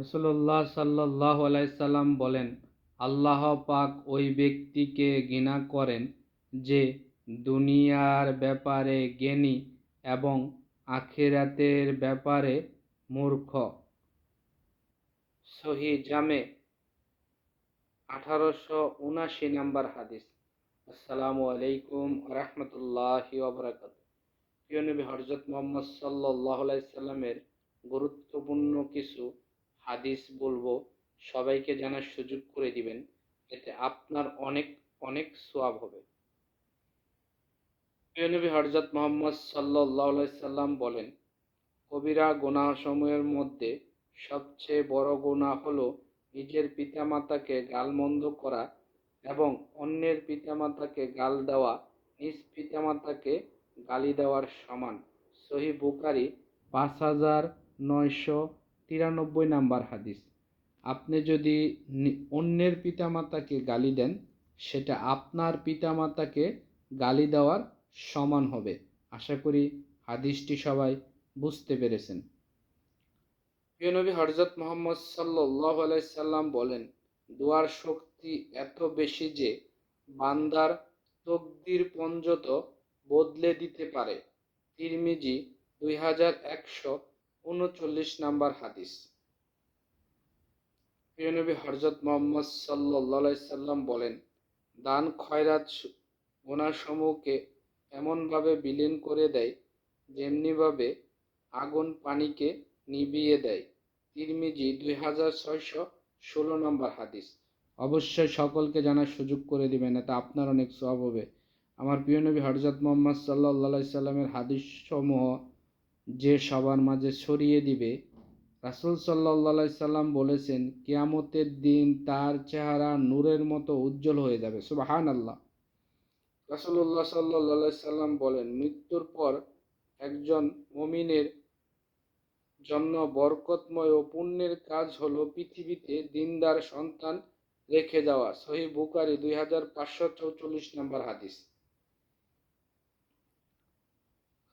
রসুল্লাহ সাল্লাহ আলাইসাল্লাম বলেন, আল্লাহ পাক ওই ব্যক্তিকে ঘৃণা করেন যে দুনিয়ার ব্যাপারে জ্ঞানী এবং আখেরাতের ব্যাপারে মূর্খ। সহি জামে আঠারোশো উনাশি নাম্বার হাদিস। আসসালামু আলাইকুম রহমতুল্লাহ ওবরাকাত প্রিয় নবী হরজত মোহাম্মদ সাল্লাহ সাল্লামের গুরুত্বপূর্ণ কিছু হাদিস বলব, সবাইকে জানার সুযোগ করে দিবেন, এতে আপনার অনেক অনেক সোয়াব হবে। প্রিয় নবী হরজত মোহাম্মদ সাল্লাহ সাল্লাম বলেন, কবিরা গুনাহসমূহের মধ্যে সবচেয়ে বড় গুনাহ হলো নিজের পিতামাতাকে গালমন্দ করা এবং অন্যের পিতামাতাকে গাল দেওয়া, নিজ পিতামাতাকে গালি দেওয়ার সমান। সহি বুকারি পাঁচ হাজার নয়শো তিরানব্বই নাম্বার হাদিস। আপনি যদি অন্যের পিতামাতাকে গালি দেন, সেটা আপনার পিতামাতাকে গালি দেওয়ার সমান হবে। আশা করি হাদিসটি সবাই বুঝতে পেরেছেন। প্রিয়নবী হরজত মোহাম্মদ সাল্লাহ আলাইসাল্লাম বলেন, দোয়ার শক্তি এত বেশি যে বান্দার তকদির পঞ্জত বদলে দিতে পারে। তিরমিজি দুই হাজার একশো উনচল্লিশ নাম্বার হাদিস। প্রিয়নবী হরজত মোহাম্মদ সাল্লাহ সাল্লাম বলেন, দান খয়রাত গোনাসমূহকে এমনভাবে বিলীন করে দেয়, যেমনিভাবে আগুন পানিকে নিবিয়ে দেয়। তিরমিজি দুই হাজার ছয়শো ষোলো নম্বর হাদিস। অবশ্যই সকলকে জানার সুযোগ করে দিবেন, এতে আপনার অনেক সব হবে। আমার প্রিয় নবী হরজত মোহাম্মদ সাল্লাহ সাল্লামের হাদিস সমূহ যে সবার মাঝে ছড়িয়ে দিবে। রাসুল সাল্লা সাল্লাম বলেছেন, কিয়ামতের দিন তার চেহারা নূরের মতো উজ্জ্বল হয়ে যাবে। সুবাহান আল্লাহ রাসুল্লাহ সাল্লা সাল্লাম বলেন, মৃত্যুর পর একজন মমিনের জন্য বরকতময় ও পুণ্যের কাজ হলো পৃথিবীতে দিনদার সন্তান রেখে যাওয়া। সহি বুকারি দুই হাজার পাঁচশো চৌচল্লিশ নম্বর হাদিস।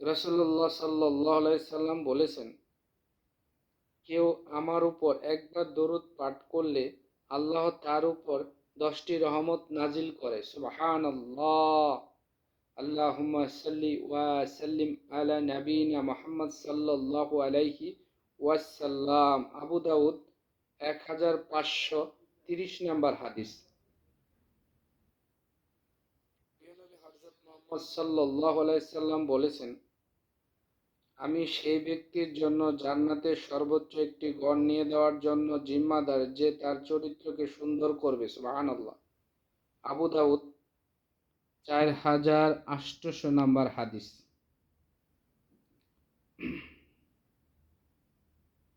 রসল্লাহ সাল্লাহ সাল্লাম বলেছেন, কেউ আমার উপর একবার দরুদ পাঠ করলে আল্লাহ তার উপর দশটি রহমত নাজিল করে। সুবাহান আল্লাহ সাল্লি ওয়া সাল্লিম আলা নবীনা মুহাম্মদ সাল্লাল্লাহু আলাইহি ওয়াসাল্লাম। আবু দাউদ এক হাজার পাঁচশো তিরিশ নাম্বার হাদিস। সাল্লাহ আলাইসাল্লাম বলেছেন আমি সেই ব্যক্তির জন্য জান্নাতের সর্বোচ্চ একটি গড় নিয়ে দেওয়ার জন্য জিম্মাদার যে তার চরিত্রকে সুন্দর করবে সুবাহান আবু দাউদ, চার হাজার আষ্টশো নাম্বার হাদিস।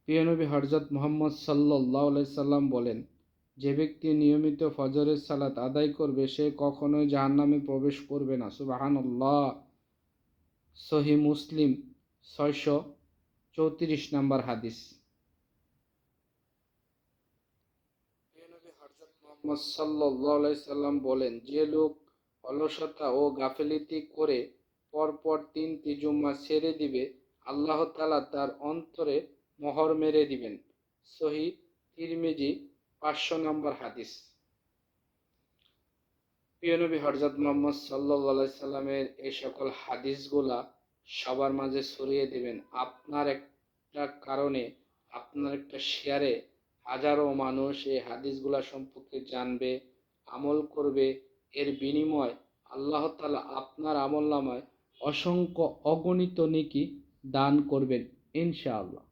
প্রিয়নবী হরজত মোহাম্মদ সাল্লাহ সাল্লাম বলেন, যে ব্যক্তি নিয়মিত ফজরের সালাত আদায় করবে, সে কখনোই জাহান্নামে প্রবেশ করবে না। সুবাহান্লাহ সহি মুসলিম ছয়শো চৌত্রিশ নম্বর হাদিস। সাল্লাহ সাল্লাম বলেন, যে লোক অলসতা ও গাফেলিতি করে পরপর তিনটি জুম্মা ছেড়ে দিবে, আল্লাহ তালা তার অন্তরে মোহর মেরে দিবেন। সহি তিরমিজি পাঁচশো নম্বর হাদিস। প্রিয়নবী হরজত মোহাম্মদ সাল্লা সাল্লামের এই সকল হাদিসগুলা সবার মাঝে ছড়িয়ে দেবেন। আপনার একটা কারণে, আপনার একটা শেয়ারে হাজারো মানুষ এই হাদিসগুলো সম্পর্কে জানবে, আমল করবে। এর বিনিময় আল্লাহ তালা আপনার আমল নামায় অসংখ্য অগণিত নেকি দান করবেন, ইনশাআল্লাহ।